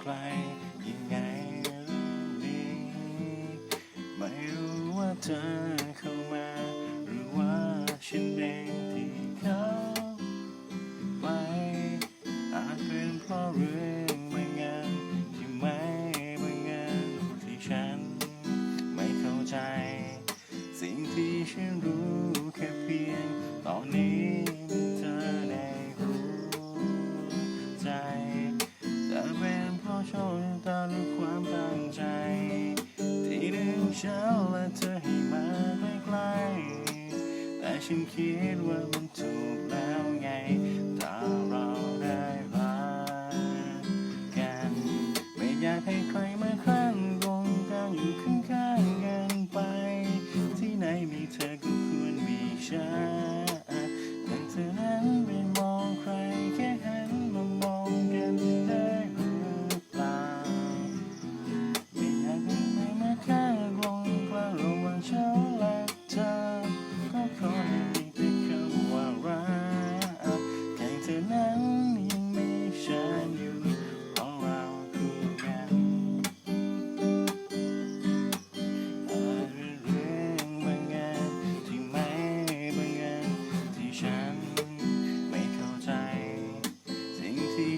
ใครยังไงเรื่องนี้ไม่รู้ว่าเธอเข้ามา หรือว่าฉันเองที่เข้าไปอาจเป็นเพราะเรื่องบางอย่างที่ไม่บางอย่างที่ฉัน ไม่เข้าใจ สิ่งที่ฉันรู้ ฉันคิดว่ามันถูกแล้วไงถ้าเรา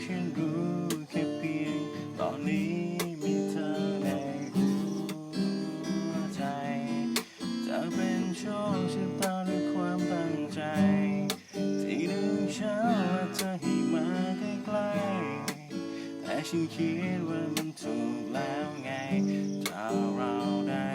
ฉันรู้แค่เพียงตอนนี้มีเธอในหัวใจ จะเป็นโชคชะตาหรือความตั้งใจ ที่ดึงฉันและเธอให้มาใกล้ๆแต่ฉันคิดว่ามันถูกแล้วไงถ้าเราได้